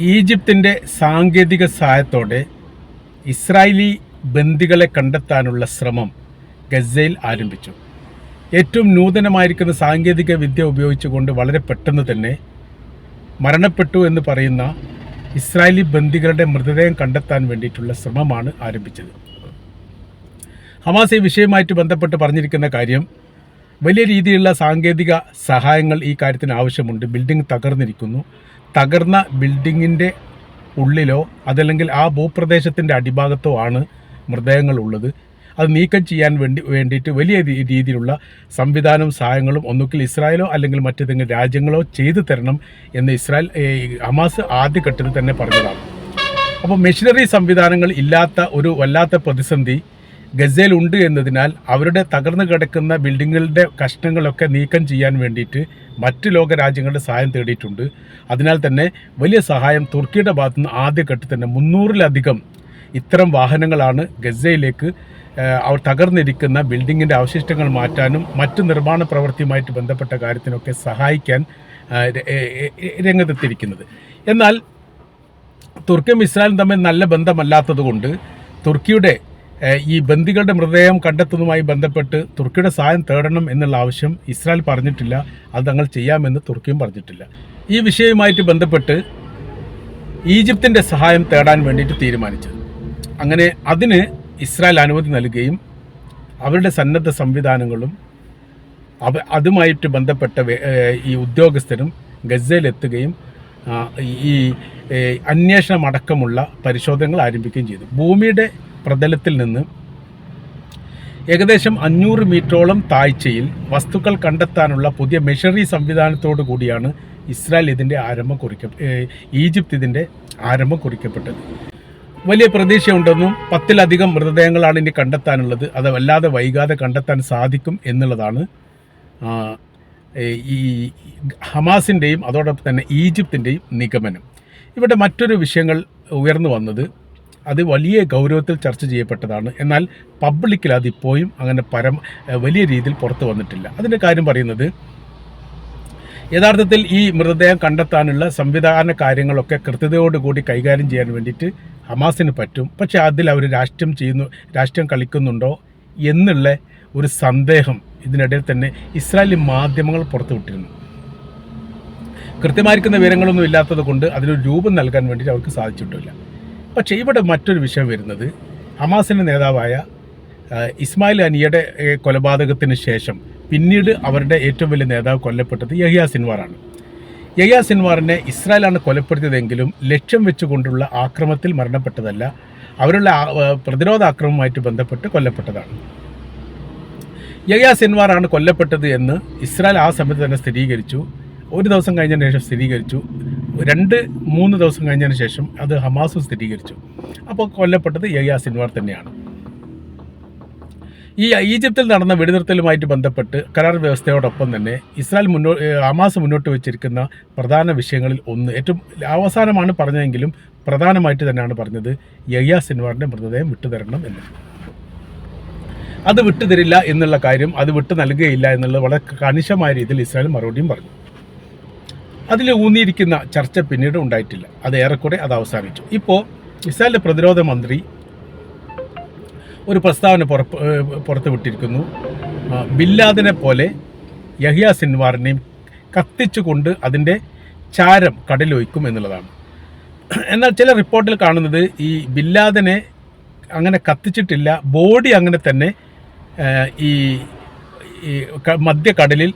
ഈജിപ്തിന്റെ സാങ്കേതിക സഹായത്തോടെ ഇസ്രായേലി ബന്ദികളെ കണ്ടെത്താനുള്ള ശ്രമം ഗസയിൽ ആരംഭിച്ചു. ഏറ്റവും നൂതനമായിരിക്കുന്ന സാങ്കേതിക വിദ്യ ഉപയോഗിച്ചുകൊണ്ട് വളരെ പെട്ടെന്ന് തന്നെ മരണപ്പെട്ടു എന്ന് പറയുന്ന ഇസ്രായേലി ബന്ദികളുടെ മൃതദേഹം കണ്ടെത്താൻ വേണ്ടിയിട്ടുള്ള ശ്രമമാണ് ആരംഭിച്ചത്. ഹമാസ് ഈ വിഷയവുമായിട്ട് ബന്ധപ്പെട്ട് പറഞ്ഞിരിക്കുന്ന കാര്യം വലിയ രീതിയിലുള്ള സാങ്കേതിക സഹായങ്ങൾ ഈ കാര്യത്തിന് ആവശ്യമുണ്ട്. ബിൽഡിംഗ് തകർന്നിരിക്കുന്നു. തകർന്ന ബിൽഡിങ്ങിന്റെ ഉള്ളിലോ അതല്ലെങ്കിൽ ആ ഭൂപ്രദേശത്തിന്റെ അടിഭാഗത്തോ ആണ് മൃതദേഹങ്ങൾ ഉള്ളത് അത് നീക്കം ചെയ്യാൻ വേണ്ടി വേണ്ടിയിട്ട് വലിയ രീതിയിലുള്ള സംവിധാനവും സഹായങ്ങളും ഒന്നുകിൽ ഇസ്രായേലോ അല്ലെങ്കിൽ മറ്റേതെങ്കിലും രാജ്യങ്ങളോ ചെയ്തു തരണം എന്ന് ഇസ്രായേൽ ഹമാസ് ആദ്യഘട്ടത്തിൽ തന്നെ പറഞ്ഞതാണ്. അപ്പോൾ മെഷീനറി സംവിധാനങ്ങൾ ഇല്ലാത്ത ഒരു വല്ലാത്ത പ്രതിസന്ധി ഗസയിലുണ്ട് എന്നതിനാൽ അവരുടെ തകർന്നു കിടക്കുന്ന ബിൽഡിങ്ങുകളുടെ കഷ്ണങ്ങളൊക്കെ നീക്കം ചെയ്യാൻ വേണ്ടിയിട്ട് മറ്റ് ലോക രാജ്യങ്ങളുടെ സഹായം തേടിയിട്ടുണ്ട്. അതിനാൽ തന്നെ വലിയ സഹായം തുർക്കിയുടെ ഭാഗത്തുനിന്ന് ആദ്യഘട്ടത്തിൽ തന്നെ മുന്നൂറിലധികം ഇത്തരം വാഹനങ്ങളാണ് ഗസയിലേക്ക് അവർ തകർന്നിരിക്കുന്ന ബിൽഡിങ്ങിന്റെ അവശിഷ്ടങ്ങൾ മാറ്റാനും മറ്റ് നിർമ്മാണ പ്രവൃത്തിയുമായിട്ട് ബന്ധപ്പെട്ട കാര്യത്തിനൊക്കെ സഹായിക്കാൻ രംഗത്തെത്തിയിരിക്കുന്നത്. എന്നാൽ തുർക്കിയും ഇസ്രായേലും തമ്മിൽ നല്ല ബന്ധമല്ലാത്തതുകൊണ്ട് തുർക്കിയുടെ ഈ ബന്ദികളുടെ മൃതദേഹം കണ്ടെത്തുന്നതുമായി ബന്ധപ്പെട്ട് തുർക്കിയുടെ സഹായം തേടണം എന്നുള്ള ആവശ്യം ഇസ്രായേൽ പറഞ്ഞിട്ടില്ല. അത് തങ്ങൾ ചെയ്യാമെന്ന് തുർക്കിയും പറഞ്ഞിട്ടില്ല. ഈ വിഷയവുമായിട്ട് ബന്ധപ്പെട്ട് ഈജിപ്തിന്റെ സഹായം തേടാൻ വേണ്ടിയിട്ട് തീരുമാനിച്ചത്. അങ്ങനെ അതിന് ഇസ്രായേൽ അനുമതി നൽകുകയും അവരുടെ സന്നദ്ധ സംവിധാനങ്ങളും അവ അതുമായിട്ട് ബന്ധപ്പെട്ട ഈ ഉദ്യോഗസ്ഥരും ഗസയിലെത്തുകയും ഈ ഏഹ് അന്വേഷണം അടക്കമുള്ള പരിശോധനകൾ ആരംഭിക്കുകയും ചെയ്തു. ഭൂമിയുടെ പ്രതലത്തിൽ നിന്ന് ഏകദേശം അഞ്ഞൂറ് മീറ്ററോളം താഴ്ചയിൽ വസ്തുക്കൾ കണ്ടെത്താനുള്ള പുതിയ മെഷറി സംവിധാനത്തോടു കൂടിയാണ് ഇസ്രായേൽ ഇതിന്റെ ആരംഭം കുറിക്ക ഈജിപ്ത് ഇതിന്റെ ആരംഭം കുറിക്കപ്പെട്ടത്. വലിയ പ്രതീക്ഷയുണ്ടെന്നും പത്തിലധികം മൃതദേഹങ്ങളാണ് ഇനി കണ്ടെത്താനുള്ളത്. അത് വല്ലാതെ വൈകാതെ കണ്ടെത്താൻ സാധിക്കും എന്നുള്ളതാണ് ഈ ഹമാസിന്റെയും അതോടൊപ്പം തന്നെ ഈജിപ്തിന്റെയും നിഗമനം. ഇവിടെ മറ്റൊരു വിഷയങ്ങൾ ഉയർന്നു വന്നത് അത് വലിയ ഗൗരവത്തിൽ ചർച്ച ചെയ്യപ്പെട്ടതാണ്. എന്നാൽ പബ്ലിക്കിൽ അതിപ്പോഴും അങ്ങനെ പരം വലിയ രീതിയിൽ പുറത്തു വന്നിട്ടില്ല. അതിന്റെ കാര്യം പറയുന്നത് യഥാർത്ഥത്തിൽ ഈ മൃതദേഹം കണ്ടെത്താനുള്ള സംവിധാന കാര്യങ്ങളൊക്കെ കൃത്യതയോടുകൂടി കൈകാര്യം ചെയ്യാൻ വേണ്ടിയിട്ട് ഹമാസിന് പറ്റും. പക്ഷേ അതിൽ അവർ രാഷ്ട്രീയം ചെയ്യുന്നു രാഷ്ട്രീയം കളിക്കുന്നുണ്ടോ എന്നുള്ള ഒരു സന്ദേഹം ഇതിനിടയിൽ തന്നെ ഇസ്രായേലി മാധ്യമങ്ങൾ പുറത്തുവിട്ടിരുന്നു കൃത്യമായിരിക്കുന്ന വിവരങ്ങളൊന്നും ഇല്ലാത്തത് കൊണ്ട് അതിനൊരു രൂപം നൽകാൻ വേണ്ടിയിട്ട് അവർക്ക് സാധിച്ചിട്ടില്ല പക്ഷേ ഇവിടെ മറ്റൊരു വിഷയം വരുന്നത് ഹമാസിന്റെ നേതാവായ ഇസ്മായിൽ അനിയുടെ കൊലപാതകത്തിന് ശേഷം പിന്നീട് അവരുടെ ഏറ്റവും വലിയ നേതാവ് കൊല്ലപ്പെട്ടത് യഹിയ സിൻവാറാണ്. യഹിയ സിൻവാറിനെ ഇസ്രായേലാണ് കൊലപ്പെടുത്തിയതെങ്കിലും ലക്ഷ്യം വെച്ചുകൊണ്ടുള്ള ആക്രമത്തിൽ മരണപ്പെട്ടതല്ല ആ, പ്രതിരോധ ആക്രമവുമായിട്ട് ബന്ധപ്പെട്ട് കൊല്ലപ്പെട്ടതാണ്. യഹിയ സിൻവാറാണ് കൊല്ലപ്പെട്ടത് എന്ന് ഇസ്രായേൽ ആ സമയത്ത് തന്നെ സ്ഥിരീകരിച്ചു. ഒരു ദിവസം കഴിഞ്ഞതിന് ശേഷം സ്ഥിരീകരിച്ചു. രണ്ട് മൂന്ന് ദിവസം കഴിഞ്ഞതിന് ശേഷം അത് ഹമാസ് സ്ഥിരീകരിച്ചു. അപ്പോൾ കൊല്ലപ്പെട്ടത് യയാ സിൻവാർ തന്നെയാണ്. ഈ ഈജിപ്തിൽ നടന്ന വെടിനിർത്തലുമായിട്ട് ബന്ധപ്പെട്ട് കരാർ വ്യവസ്ഥയോടൊപ്പം തന്നെ ഇസ്രായേൽ മുന്നോ ഹമാസ് മുന്നോട്ട് വെച്ചിരിക്കുന്ന പ്രധാന വിഷയങ്ങളിൽ ഒന്ന് ഏറ്റവും അവസാനമാണ് പറഞ്ഞതെങ്കിലും പ്രധാനമായിട്ട് തന്നെയാണ് പറഞ്ഞത് യയാ സിൻവാറിന്റെ മൃതദേഹം വിട്ടുതരണം എന്ന്. അത് വിട്ടുതരില്ല എന്നുള്ള കാര്യം അത് വിട്ടു നൽകുകയില്ല എന്നുള്ളത് വളരെ കണിശമായ രീതിയിൽ ഇസ്രായേൽ മറുപടിയും പറഞ്ഞു. അതിൽ ഊന്നിയിരിക്കുന്ന ചർച്ച പിന്നീട് ഉണ്ടായിട്ടില്ല. അത് ഏറെക്കുറെ അത് അവസാനിച്ചു. ഇപ്പോൾ ഇസ്രായേലിന്റെ പ്രതിരോധ മന്ത്രി ഒരു പ്രസ്താവന പുറപ്പ് പുറത്തു വിട്ടിരിക്കുന്നു. ബില്ലാദിനെ പോലെ യഹിയ സിൻവാറിനെയും കത്തിച്ചുകൊണ്ട് അതിന്റെ ചാരം കടലൊഴിക്കും എന്നുള്ളതാണ്. എന്നാൽ ചില റിപ്പോർട്ടിൽ കാണുന്നത് ഈ ബില്ലാദിനെ അങ്ങനെ കത്തിച്ചിട്ടില്ല ബോഡി അങ്ങനെ തന്നെ ഈ ഈ കടലിൽ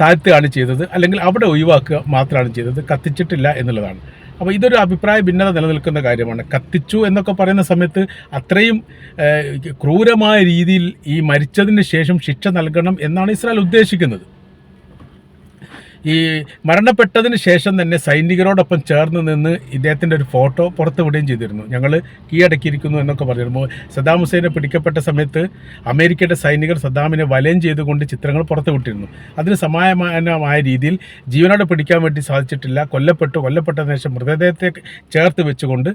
താഴ്ത്തുകയാണ് ചെയ്തത്. അല്ലെങ്കിൽ അവിടെ ഒഴിവാക്കുക മാത്രമാണ് ചെയ്തത്. കത്തിച്ചിട്ടില്ല എന്നുള്ളതാണ്. അപ്പോൾ ഇതൊരു അഭിപ്രായ ഭിന്നത നിലനിൽക്കുന്ന കാര്യമാണ്. കത്തിച്ചു എന്നൊക്കെ പറയുന്ന സമയത്ത് അത്രയും ക്രൂരമായ രീതിയിൽ ഈ മരിച്ചതിന് ശേഷം ശിക്ഷ നൽകണം എന്നാണ് ഇസ്രായേൽ ഉദ്ദേശിക്കുന്നത്. ഈ മരണപ്പെട്ടതിന് ശേഷം തന്നെ സൈനികരോടൊപ്പം ചേർന്ന് നിന്ന് ഇദ്ദേഹത്തിന്റെ ഒരു ഫോട്ടോ പുറത്തുവിടുകയും ചെയ്തിരുന്നു. ഞങ്ങൾ കീഴടക്കിയിരിക്കുന്നു എന്നൊക്കെ പറഞ്ഞിരുന്നു. സദ്ദാം ഹുസൈനെ പിടിക്കപ്പെട്ട സമയത്ത് അമേരിക്കയുടെ സൈനികർ സദ്ദാമിനെ വലയം ചെയ്തുകൊണ്ട് ചിത്രങ്ങൾ പുറത്തുവിട്ടിരുന്നു അതിന് സമാനമായ രീതിയിൽ ജീവനോടെ പിടിക്കാൻ വേണ്ടി സാധിച്ചിട്ടില്ല. കൊല്ലപ്പെട്ടു. കൊല്ലപ്പെട്ടതിന് ശേഷം മൃതദേഹത്തെ ചേർത്ത് വെച്ചുകൊണ്ട്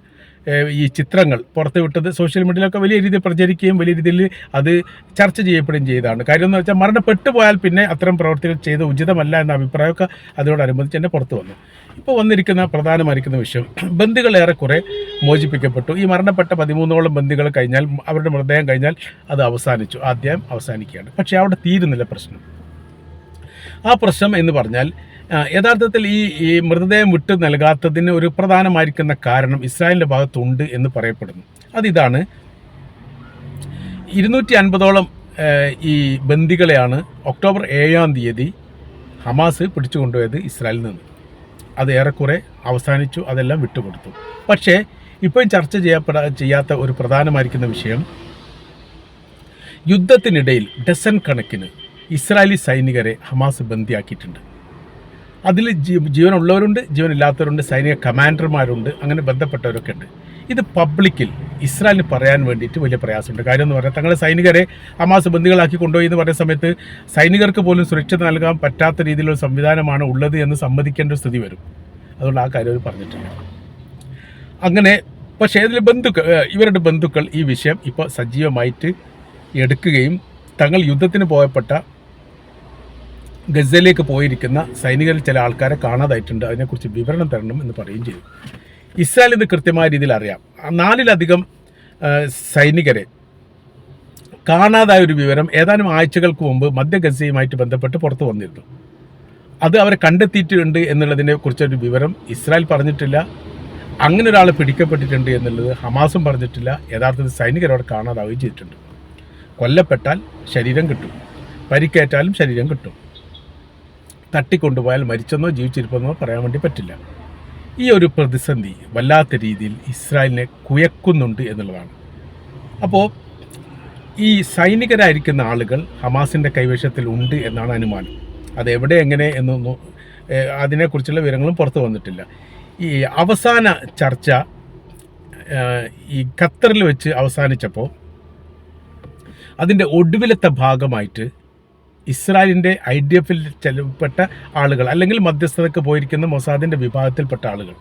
ഈ ചിത്രങ്ങൾ പുറത്ത് വിട്ടത് സോഷ്യൽ മീഡിയയിലൊക്കെ വലിയ രീതിയിൽ പ്രചരിക്കുകയും വലിയ രീതിയിൽ അത് ചർച്ച ചെയ്യപ്പെടുകയും ചെയ്തതാണ്. കാര്യം എന്ന് വെച്ചാൽ മരണപ്പെട്ടു പോയാൽ പിന്നെ അത്തരം പ്രവർത്തികൾ ചെയ്ത് ഉചിതമല്ല എന്ന അഭിപ്രായമൊക്കെ അതിനോടനുബന്ധിച്ച് തന്നെ പുറത്തു വന്നു. ഇപ്പോൾ വന്നിരിക്കുന്ന പ്രധാനമായിരിക്കുന്ന വിഷയം ബന്ദികൾ ഏറെക്കുറെ മോചിപ്പിക്കപ്പെട്ടു. ഈ മരണപ്പെട്ട പതിമൂന്നോളം ബന്ദികൾ കഴിഞ്ഞാൽ അവരുടെ മൃതദേഹം കഴിഞ്ഞാൽ അത് അവസാനിച്ചു. ആദ്യം അവസാനിക്കുകയാണ്. പക്ഷേ അവിടെ തീരുന്നില്ല പ്രശ്നം. ആ പ്രശ്നം എന്ന് പറഞ്ഞാൽ യഥാർത്ഥത്തിൽ ഈ ഈ മൃതദേഹം വിട്ട് നൽകാത്തതിന് ഒരു പ്രധാനമായിരിക്കുന്ന കാരണം ഇസ്രായേലിന്റെ ഭാഗത്തുണ്ട് എന്ന് പറയപ്പെടുന്നു. അതിതാണ് ഇരുന്നൂറ്റി അൻപതോളം ഈ ബന്ദികളെയാണ് ഒക്ടോബർ ഏഴാം തീയതി ഹമാസ് പിടിച്ചു കൊണ്ടുപോയത് ഇസ്രായേലിൽ നിന്ന്. അത് ഏറെക്കുറെ അവസാനിച്ചു അതെല്ലാം വിട്ടുകൊടുത്തു. പക്ഷേ ഇപ്പോഴും ചർച്ച ചെയ്യപ്പെടാ ചെയ്യാത്ത ഒരു പ്രധാനമായിരിക്കുന്ന വിഷയം യുദ്ധത്തിനിടയിൽ ഡസൻ കണക്കിന് ഇസ്രായേലി സൈനികരെ ഹമാസ് ബന്ദിയാക്കിയിട്ടുണ്ട്. അതിൽ ജീവനുള്ളവരുണ്ട് ജീവനില്ലാത്തവരുണ്ട് സൈനിക കമാൻഡർമാരുണ്ട് അങ്ങനെ ബന്ധപ്പെട്ടവരൊക്കെ ഉണ്ട്. ഇത് പബ്ലിക്കിൽ ഇസ്രായേലിന് പറയാൻ വേണ്ടിയിട്ട് വലിയ പ്രയാസമുണ്ട്. കാര്യം എന്ന് പറഞ്ഞാൽ തങ്ങളെ സൈനികരെ ഹമാസ് ബന്ധികളാക്കി കൊണ്ടുപോയി എന്ന് പറയുന്ന സമയത്ത് സൈനികർക്ക് പോലും സുരക്ഷിത നൽകാൻ പറ്റാത്ത രീതിയിലുള്ള സംവിധാനമാണ് ഉള്ളത് എന്ന് സമ്മതിക്കേണ്ട സ്ഥിതി വരും. അതുകൊണ്ട് ആ കാര്യം അവർ പറഞ്ഞിട്ടില്ല. അങ്ങനെ പക്ഷേ ഇതിൽ ബന്ധുക്കൾ ഇവരുടെ ബന്ധുക്കൾ ഈ വിഷയം ഇപ്പോൾ സജീവമായിട്ട് എടുക്കുകയും തങ്ങൾ യുദ്ധത്തിന് പോയപ്പെട്ട ഗസയിലേക്ക് പോയിരിക്കുന്ന സൈനികരിൽ ചില ആൾക്കാരെ കാണാതായിട്ടുണ്ട്. അതിനെക്കുറിച്ച് വിവരണം തരണം എന്ന് പറയുകയും ചെയ്തു. ഇസ്രായേൽ ഇത് കൃത്യമായ രീതിയിൽ അറിയാം. നാലിലധികം സൈനികരെ കാണാതായ ഒരു വിവരം ഏതാനും ആഴ്ചകൾക്ക് മുമ്പ് മധ്യ ഗസയുമായിട്ട് ബന്ധപ്പെട്ട് പുറത്തു വന്നിരുന്നു. അത് അവരെ കണ്ടെത്തിയിട്ടുണ്ട് എന്നുള്ളതിനെ കുറിച്ചൊരു വിവരം ഇസ്രായേൽ പറഞ്ഞിട്ടില്ല. അങ്ങനെ ഒരാൾ പിടിക്കപ്പെട്ടിട്ടുണ്ട് എന്നുള്ളത് ഹമാസും പറഞ്ഞിട്ടില്ല. യഥാർത്ഥത്തിൽ സൈനികർ അവിടെ കാണാതാവുകയും ചെയ്തിട്ടുണ്ട്. കൊല്ലപ്പെട്ടാൽ ശരീരം കിട്ടും. പരിക്കേറ്റാലും ശരീരം കിട്ടും. തട്ടിക്കൊണ്ടുപോയാൽ മരിച്ചെന്നോ ജീവിച്ചിരിപ്പെന്നോ പറയാൻ വേണ്ടി പറ്റില്ല. ഈ ഒരു പ്രതിസന്ധി വല്ലാത്ത രീതിയിൽ ഇസ്രായേലിനെ കുയക്കുന്നുണ്ട് എന്നുള്ളതാണ്. അപ്പോൾ ഈ സൈനികരായിരിക്കുന്ന ആളുകൾ ഹമാസിന്റെ കൈവശത്തിൽ ഉണ്ട് എന്നാണ് അനുമാനം. അതെവിടെ എങ്ങനെ എന്നൊന്നും അതിനെക്കുറിച്ചുള്ള വിവരങ്ങളും പുറത്തു വന്നിട്ടില്ല. ഈ അവസാന ചർച്ച ഈ ഖത്തറിൽ വെച്ച് അവസാനിച്ചപ്പോൾ അതിന്റെ ഒടുവിലത്തെ ഭാഗമായിട്ട് ഇസ്രായേലിന്റെ ഐ ഡി എഫിൽ ചെലപ്പെട്ട ആളുകൾ അല്ലെങ്കിൽ മധ്യസ്ഥതയ്ക്ക് പോയിരിക്കുന്ന മൊസാദിന്റെ വിഭാഗത്തിൽപ്പെട്ട ആളുകൾ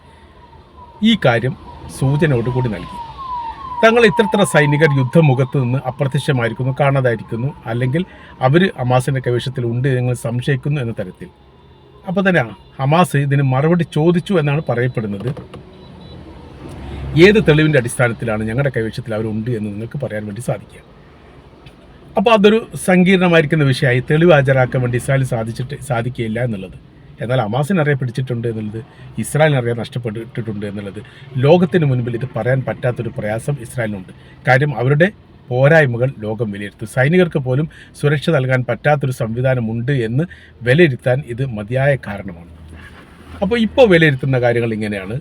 ഈ കാര്യം സൂചനയോടുകൂടി നൽകി. തങ്ങൾ ഇത്രത്ര സൈനികർ യുദ്ധമുഖത്ത് നിന്ന് അപ്രത്യക്ഷമായിരിക്കുന്നു കാണാതായിരിക്കുന്നു അല്ലെങ്കിൽ അവർ ഹമാസിന്റെ കൈവശത്തിൽ ഉണ്ട് എന്ന് സംശയിക്കുന്നു എന്ന തരത്തിൽ. അപ്പോൾ തന്നെ ഹമാസ് ഇതിന് മറുപടി ചോദിച്ചു എന്നാണ് പറയപ്പെടുന്നത്. ഏത് തെളിവിന്റെ അടിസ്ഥാനത്തിലാണ് ഞങ്ങളുടെ കൈവശത്തിൽ അവരുണ്ട് എന്ന് നിങ്ങൾക്ക് പറയാൻ വേണ്ടി സാധിക്കുക. അപ്പോൾ അതൊരു സങ്കീർണമായിരിക്കുന്ന വിഷയമായി തെളിവ് ഹാജരാക്കാൻ വേണ്ടി ഇസ്രായേൽ സാധിച്ചിട്ട് സാധിക്കുകയില്ല എന്നുള്ളത്. എന്നാൽ അമാസിന് അറിയാൻ പിടിച്ചിട്ടുണ്ട് എന്നുള്ളത് ഇസ്രായേലിന് അറിയാൻ നഷ്ടപ്പെട്ടിട്ടുണ്ട് എന്നുള്ളത് ലോകത്തിന് മുൻപിൽ ഇത് പറയാൻ പറ്റാത്തൊരു പ്രയാസം ഇസ്രായേലിനുണ്ട്. കാര്യം അവരുടെ പോരായ്മകൾ ലോകം വിലയിരുത്തും. സൈനികർക്ക് പോലും സുരക്ഷ നൽകാൻ പറ്റാത്തൊരു സംവിധാനമുണ്ട് എന്ന് വിലയിരുത്താൻ ഇത് മതിയായ കാരണമാണ്. അപ്പോൾ ഇപ്പോൾ വിലയിരുത്തുന്ന കാര്യങ്ങൾ ഇങ്ങനെയാണ്.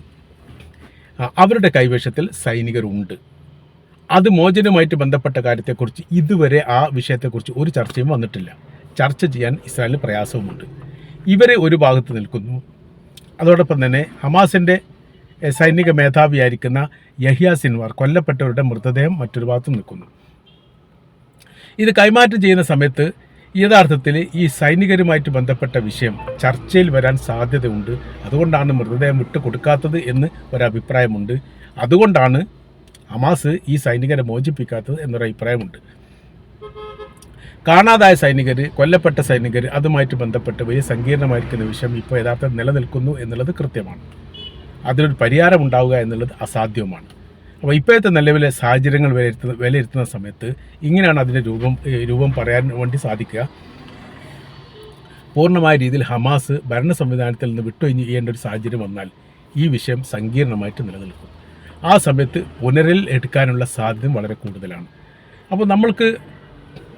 അവരുടെ കൈവശത്തിൽ സൈനികരുണ്ട്. അത് മോചനവുമായിട്ട് ബന്ധപ്പെട്ട കാര്യത്തെക്കുറിച്ച് ഇതുവരെ ആ വിഷയത്തെക്കുറിച്ച് ഒരു ചർച്ചയും വന്നിട്ടില്ല. ചർച്ച ചെയ്യാൻ ഇസ്രായേലിന് പ്രയാസവുമുണ്ട്. ഇവരെ ഒരു ഭാഗത്ത് നിൽക്കുന്നു. അതോടൊപ്പം തന്നെ ഹമാസിന്റെ സൈനിക മേധാവിയായിരിക്കുന്ന യഹിയ സിൻവാർ കൊല്ലപ്പെട്ടവരുടെ മൃതദേഹം മറ്റൊരു ഭാഗത്ത് നിൽക്കുന്നു. ഇത് കൈമാറ്റം ചെയ്യുന്ന സമയത്ത് യഥാർത്ഥത്തിൽ ഈ സൈനികരുമായിട്ട് ബന്ധപ്പെട്ട വിഷയം ചർച്ചയിൽ വരാൻ സാധ്യതയുണ്ട്. അതുകൊണ്ടാണ് മൃതദേഹം വിട്ടു കൊടുക്കാത്തത് എന്ന് ഒരഭിപ്രായമുണ്ട്. അതുകൊണ്ടാണ് ഹമാസ് ഈ സൈനികരെ മോചിപ്പിക്കാത്തത് എന്നൊരു അഭിപ്രായമുണ്ട് കാണാതായ സൈനികർ കൊല്ലപ്പെട്ട സൈനികർ അതുമായിട്ട് ബന്ധപ്പെട്ട് വലിയ സങ്കീർണമായിരിക്കുന്ന വിഷയം ഇപ്പോൾ യഥാർത്ഥം നിലനിൽക്കുന്നു എന്നുള്ളത് കൃത്യമാണ്. അതിനൊരു പരിഹാരം ഉണ്ടാവുക എന്നുള്ളത് അസാധ്യവുമാണ്. അപ്പോൾ ഇപ്പോഴത്തെ നിലവിലെ സാഹചര്യങ്ങൾ വിലയിരുത്തുന്ന വിലയിരുത്തുന്ന സമയത്ത് ഇങ്ങനെയാണ് അതിന്റെ രൂപം രൂപം പറയാൻ വേണ്ടി സാധിക്കുക. പൂർണമായ രീതിയിൽ ഹമാസ് ഭരണ സംവിധാനത്തിൽ നിന്ന് വിട്ടൊഴിഞ്ഞ് ചെയ്യേണ്ട ഒരു സാഹചര്യം വന്നാൽ ഈ വിഷയം സങ്കീർണമായിട്ട് നിലനിൽക്കും. ആ സമയത്ത് പുനരിൽ എടുക്കാനുള്ള സാധ്യത വളരെ കൂടുതലാണ്. അപ്പോൾ നമ്മൾക്ക്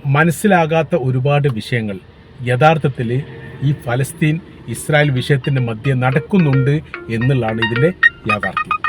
മനസ്സിലാകാത്ത ഒരുപാട് വിഷയങ്ങൾ യഥാർത്ഥത്തിൽ ഈ ഫലസ്തീൻ ഇസ്രായേൽ വിഷയത്തിന്റെ മധ്യേ നടക്കുന്നുണ്ട് എന്നുള്ളതാണ് ഇതിന്റെ യാഥാർത്ഥ്യം.